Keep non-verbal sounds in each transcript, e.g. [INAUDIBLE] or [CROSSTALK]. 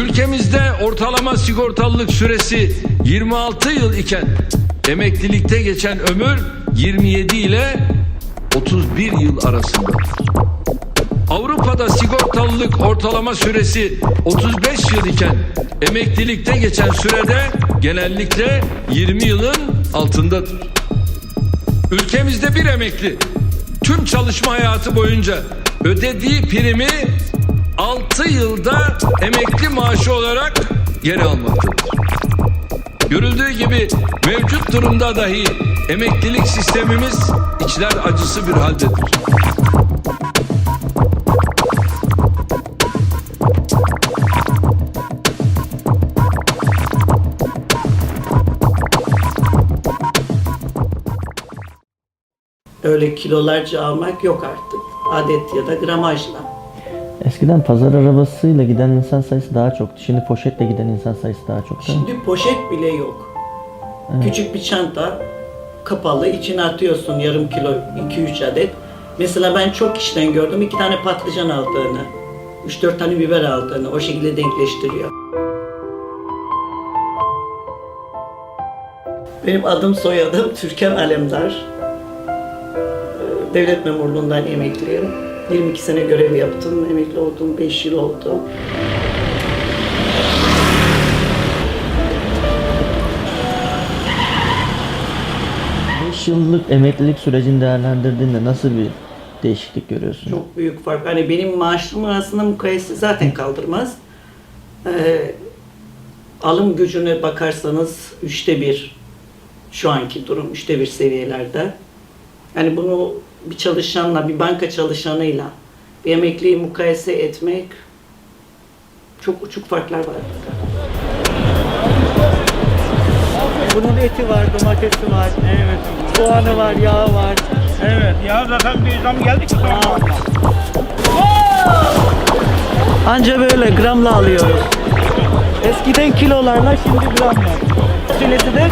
Ülkemizde ortalama sigortalılık süresi 26 yıl iken emeklilikte geçen ömür 27 ile 31 yıl arasında. Avrupa'da sigortalılık ortalama süresi 35 yıl iken emeklilikte geçen sürede genellikle 20 yılın altındadır. Ülkemizde bir emekli tüm çalışma hayatı boyunca ödediği primi 6 yılda emekli maaşı olarak geri almaktadır. Görüldüğü gibi mevcut durumda dahi emeklilik sistemimiz içler acısı bir haldedir. Öyle kilolarca almak yok artık. Adet ya da gramajla. Eskiden pazar arabasıyla giden insan sayısı daha çoktu. Şimdi poşetle giden insan sayısı daha çok değil mi? Şimdi poşet bile yok. Küçük bir çanta kapalı içine atıyorsun yarım kilo 2-3 adet. Mesela ben çok kişiden gördüm iki tane patlıcan aldığını, 3-4 tane biber aldığını o şekilde denkleştiriyor. Benim adım soyadım Türkan Alemdar. Devlet memurluğundan emekliyim. 22 sene görev yaptım. Emekli oldum 5 yıl oldu. Beş yıllık emeklilik sürecini değerlendirdiğinde nasıl bir değişiklik görüyorsun? Çok büyük fark. Hani benim maaşım aslında mukayese zaten kaldırmaz. Ee, alım gücüne bakarsanız üçte bir şu anki durum üçte bir seviyelerde. Yani bunu bir çalışanla, bir banka çalışanıyla bir emekliyi mukayese etmek çok uçuk farklar var. Bunun eti var, domatesi var, evet. soğanı var, yağı var. Evet ya zaten bir zam geldi ki sonra. Anca böyle gramla alıyoruz. Eskiden kilolarla şimdi gramla. Sülesi de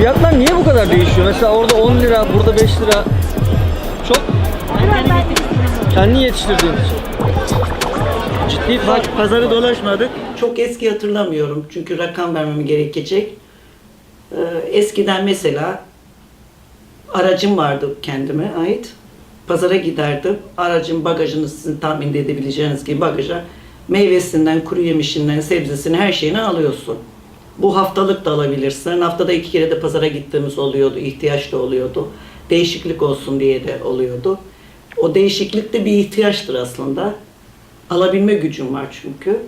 Fiyatlar niye bu kadar değişiyor? Mesela orada 10 lira, burada 5 lira. Çok kendi yetiştirdiğin için. Ciddi fark. pazarı dolaşmadık. Çok eski hatırlamıyorum çünkü rakam vermem gerekecek. Ee, eskiden mesela aracım vardı kendime ait. Pazara giderdim. Aracın bagajını sizin tahmin edebileceğiniz gibi bagaja meyvesinden, kuru yemişinden, sebzesini her şeyini alıyorsun. Bu haftalık da alabilirsin. Haftada iki kere de pazara gittiğimiz oluyordu. ihtiyaç da oluyordu. Değişiklik olsun diye de oluyordu. O değişiklik de bir ihtiyaçtır aslında. Alabilme gücüm var çünkü.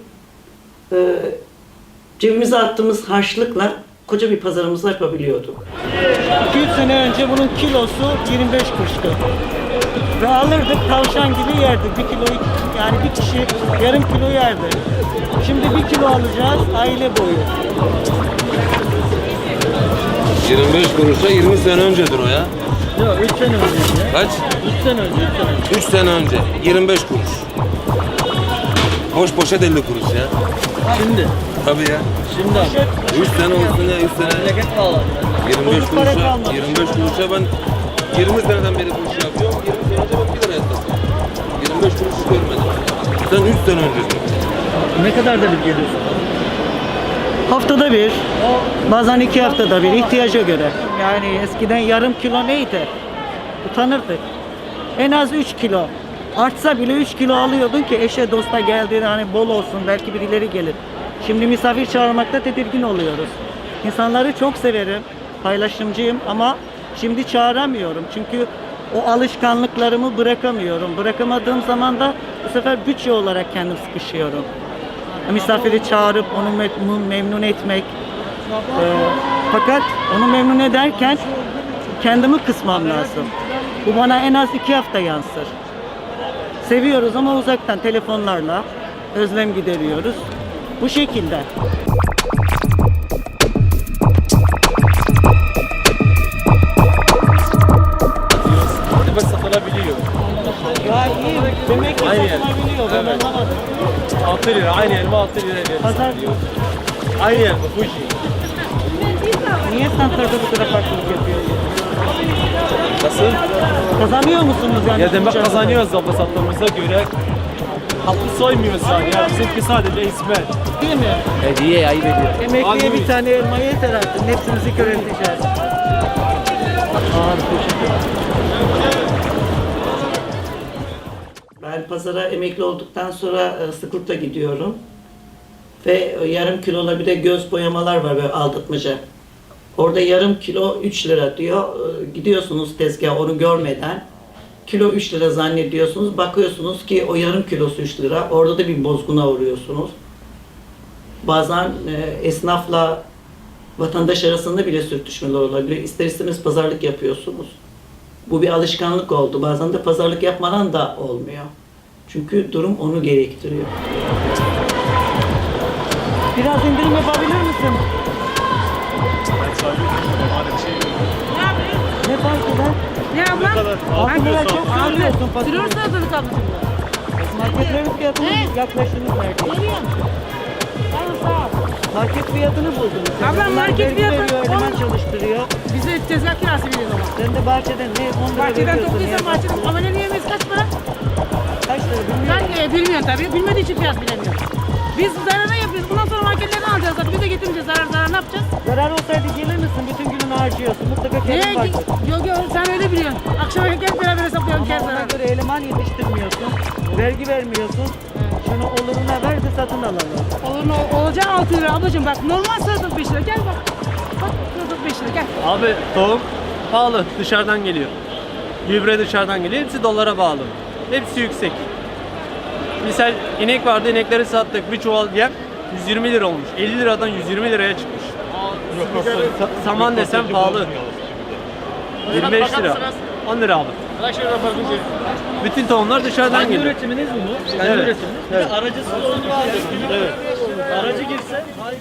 Ee, cebimize attığımız harçlıkla koca bir pazarımızı yapabiliyorduk. 200 sene önce bunun kilosu 25 kuruştu. Ve alırdık tavşan gibi yerdik. Bir kilo yani bir kişi yarım kilo yerdi. Şimdi bir kilo alacağız aile boyu. 25 kuruşa 20 sene öncedir o ya. Yok 3 sene önce. Kaç? 3 sene önce, 3 sene önce. 3 sene önce 25 kuruş. Boş poşet 50 kuruş ya. Şimdi, Tabii ya. şimdi abi. 3 sene olsun ya 3 sene. Memleket pahalı. 25 Bozuk para kuruşa, kalmadı. 25 kuruşa ben 20 seneden beri bu işi yapıyorum. 20 sene önce ben 1 liraya sattım. 25 kuruş görmedim. Sen 3 sene önce. Ne kadar da bir geliyorsun? Haftada bir, bazen iki haftada bir ihtiyaca göre. Yani eskiden yarım kilo neydi? Utanırdık. En az 3 kilo. Artsa bile 3 kilo alıyordun ki eşe dosta geldiğinde hani bol olsun belki birileri gelir. Şimdi misafir çağırmakta tedirgin oluyoruz. İnsanları çok severim, paylaşımcıyım ama şimdi çağıramıyorum. Çünkü o alışkanlıklarımı bırakamıyorum. Bırakamadığım zaman da bu sefer bütçe olarak kendim sıkışıyorum. Misafiri çağırıp onu memnun, etmek. Ee, fakat onu memnun ederken kendimi kısmam lazım. Bu bana en az iki hafta yansır. Seviyoruz ama uzaktan telefonlarla özlem gideriyoruz. Bu şekilde. Satılabiliyor. Ben anlamadım. 6 lira, aynı elma 6 lira veriyor. Pazar Aynı elma, Fuji. niye standartta bu kadar farklılık yapıyorsunuz? Nasıl? Kazanıyor musunuz yani? Ya demek kazanıyoruz abla sattığımıza göre Halkı soymuyorsan ya. Bizimki sadece İsmet. Değil mi? Hediye ayıp ediyor. Emekliye bir tane elma yeter artık. Hepsimizi körelteceğiz. Abi teşekkür Ben pazara emekli olduktan sonra e, Sıkurt'a gidiyorum. Ve e, yarım kilola bir de göz boyamalar var böyle aldatmaca. Orada yarım kilo 3 lira diyor. E, Gidiyorsunuz tezgaha onu görmeden. Kilo 3 lira zannediyorsunuz. Bakıyorsunuz ki o yarım kilosu 3 lira. Orada da bir bozguna uğruyorsunuz. Bazen e, esnafla vatandaş arasında bile sürtüşmeler olabiliyor. İster istemez pazarlık yapıyorsunuz. Bu bir alışkanlık oldu. Bazen de pazarlık yapmadan da olmuyor. Çünkü durum onu gerektiriyor. Biraz indirim yapabilir misin? Ne fark eder? Ne abla? Altı lira çok söylüyorsun fasulye. Sürüyor salatalık ablacığım. Marketlerin fiyatını yaklaştınız belki. Veriyorum. Market fiyatını buldunuz. Bunlar market vergi fiyatı veriyor, eleman on- çalıştırıyor. Bize tezgah kirası veriyoruz ama. Sen de bahçeden ne 10 lira Bahçeden veriyorsun. topluyorsan niye? bahçeden yemeyiz kaç para? Kaç lira bilmiyorum. Ben e, bilmiyorum tabii. Bilmediği için fiyat bilemiyorum. Biz zarara yapıyoruz. Bundan sonra marketlerden alacağız zaten. Biz de getirmeyeceğiz. Zarar zarar ne yapacağız? Zarar olsaydı gelir misin? Bütün gününü harcıyorsun. Mutlaka Niye? kendin baksın. Yok yok sen öyle biliyorsun. Akşama hep beraber hesaplayalım kar Ama ona zararı. göre eleman yetiştirmiyorsun. Vergi vermiyorsun. Şunu oluruna ver satın alalım. Olur mu? Olacak 6 lira ablacığım bak. Normal salatalık 5 lira. Gel bak. Bak salatalık 5 lira gel. Abi tohum pahalı dışarıdan geliyor. Gübre dışarıdan geliyor. Hepsi dolara bağlı. Hepsi yüksek. Misal inek vardı inekleri sattık. Bir çuval yem 120 lira olmuş. 50 liradan 120 liraya çıkmış. Sa- saman desem pahalı. 25 lira. 10 lira abi. Bütün tohumlar dışarıdan geliyor. üretiminiz mi bu? Kendi Evet. üretiminiz. Evet. Aracısı onu var. Evet. Aracı girse More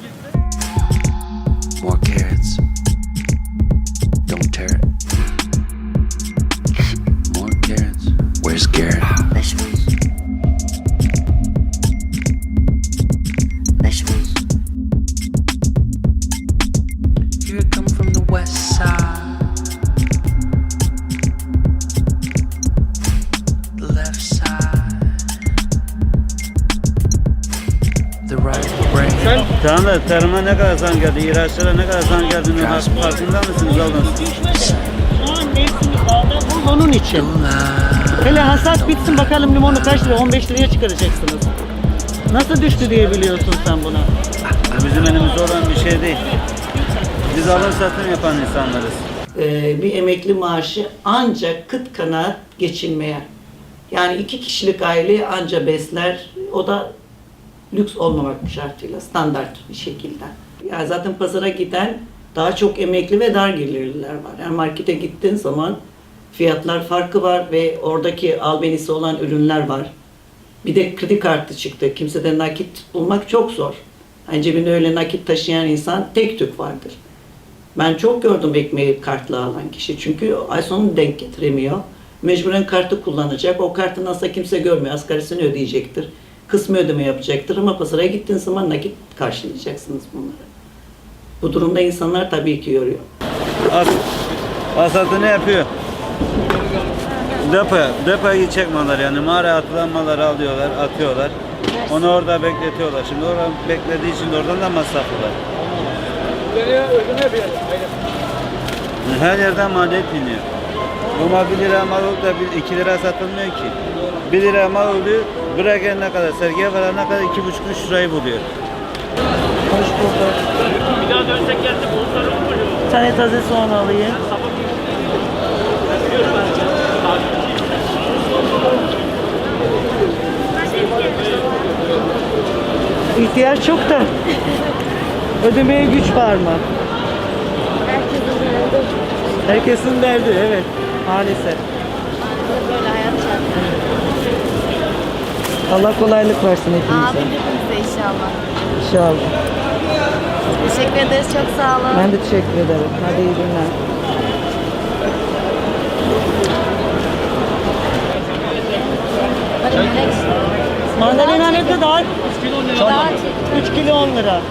Tamam da tarıma ne kadar zam geldi, ihraçlara ne kadar zam geldiğini farkında mısınız oğlum? Şu an mevsimi bağda onun için. Hele hasat bitsin bakalım limonu kaç lira? 15 liraya çıkaracaksınız. Nasıl düştü diye biliyorsun sen bunu. Bizim elimizde olan bir şey değil. Biz alım satım yapan insanlarız. Ee, bir emekli maaşı ancak kıt kanaat geçinmeye. Yani iki kişilik aileyi anca besler. O da lüks olmamak şartıyla, standart bir şekilde. Yani zaten pazara giden daha çok emekli ve dar gelirliler var. Yani markete gittiğin zaman fiyatlar farkı var ve oradaki albenisi olan ürünler var. Bir de kredi kartı çıktı. Kimsede nakit bulmak çok zor. Yani cebinde öyle nakit taşıyan insan tek tük vardır. Ben çok gördüm ekmeği kartla alan kişi. Çünkü ay sonu denk getiremiyor. Mecburen kartı kullanacak. O kartı nasıl kimse görmüyor. Asgarisini ödeyecektir. Kısmı ödeme yapacaktır ama pazara gittiğin zaman nakit karşılayacaksınız bunları. Bu durumda insanlar tabii ki yoruyor. As, asatını yapıyor. Depoya, depoya mallar yani mağaraya atılan malları alıyorlar, atıyorlar. Onu orada bekletiyorlar. Şimdi orada beklediği için oradan da masraflılar. Her yerden maliyet biniyor. Mal 1 lira mal olup da 2 lira satılmıyor ki. 1 lira mal oluyor, bırakın ne kadar, sergiye varana kadar 2,5-3 lirayı buluyor. Hoş bulduk. Bir daha dönsek geldi bulutları Bir tane taze soğan alayım. İhtiyaç çok da ödemeye güç var mı? Herkesin derdi. Herkesin derdi evet maalesef. Böyle hayat. Allah kolaylık versin Abi hepimize. hepimize inşallah. İnşallah. Teşekkür ederiz. Çok sağ olun. Ben de teşekkür ederim. Hadi iyi günler. Mandalina ne kadar? Daha çek. 3 kilo 10 lira.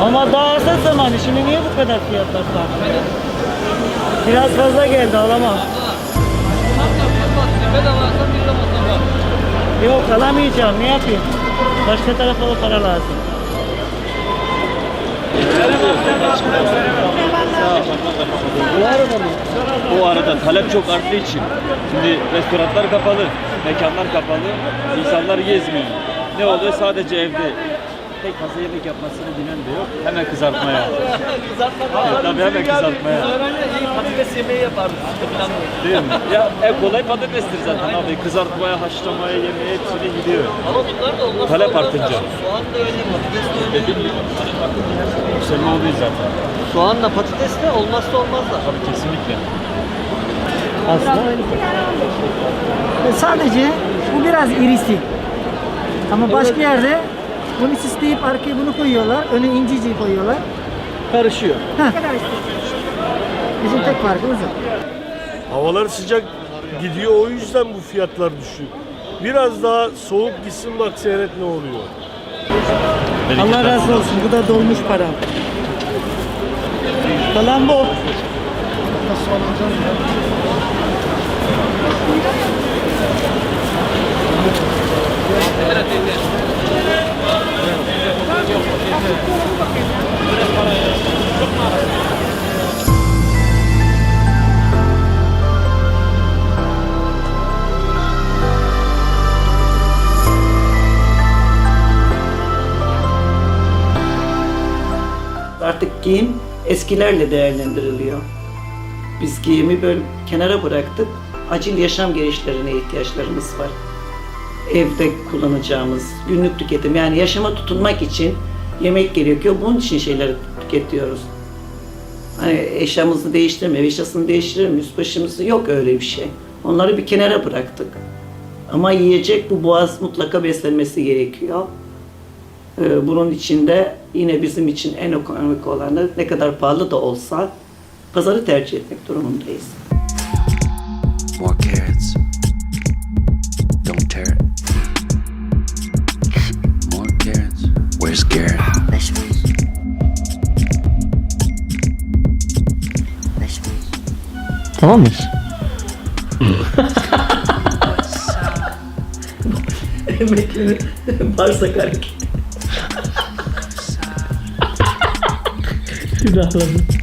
Ama daha az zamanı. Şimdi niye bu kadar fiyatlar farklı? Biraz fazla geldi alamam. Yok alamayacağım. Ne yapayım? Başka tarafa o para lazım. Bu arada talep çok arttığı için şimdi restoranlar kapalı, mekanlar kapalı, insanlar gezmiyor. Ne oluyor? Sadece evde. Pek fazla yemek yapmasını bilen de yok. Hemen kızartmaya. Evet, [LAUGHS] tabii hemen kızartmaya. Patates yemeği yapardık. Değil mi? Ya en kolay patatestir zaten abi. Kızartmaya, haşlamaya, yemeğe hepsine gidiyor. Ama bunlar da olmaz. Talep artınca. Soğan da öyle, patates de öyle. Yükselme oluyor zaten. Soğanla patates de olmazsa olmazlar. Tabii kesinlikle. Aslında. E, Sadece bu biraz irisi. Ama başka yerde bunu süsleyip arkaya bunu koyuyorlar. Önü incici koyuyorlar. Karışıyor. Bizim tek farkımız o. Havalar sıcak gidiyor o yüzden bu fiyatlar düşük. Biraz daha soğuk gitsin bak seyret ne oluyor. Allah razı olsun. Bu da dolmuş param. Kalan bu. Artık giyim eskilerle değerlendiriliyor. Biz giyimi böyle kenara bıraktık. Acil yaşam gelişlerine ihtiyaçlarımız var. Evde kullanacağımız günlük tüketim yani yaşama tutunmak için yemek gerekiyor. Bunun için şeyleri tüketiyoruz. Hani eşyamızı değiştirme, eşyasını değiştirelim, üst başımızı yok öyle bir şey. Onları bir kenara bıraktık. Ama yiyecek bu boğaz mutlaka beslenmesi gerekiyor. Ee, Bunun içinde yine bizim için en ekonomik olanı ne kadar pahalı da olsa pazarı tercih etmek durumundayız. More carrots. Don't tear it. More carrots. Where's Garrett? Vegetables. Vegetables. Tamam mıyız? [LAUGHS] Emekli bağırsak hareket. Rahatladım.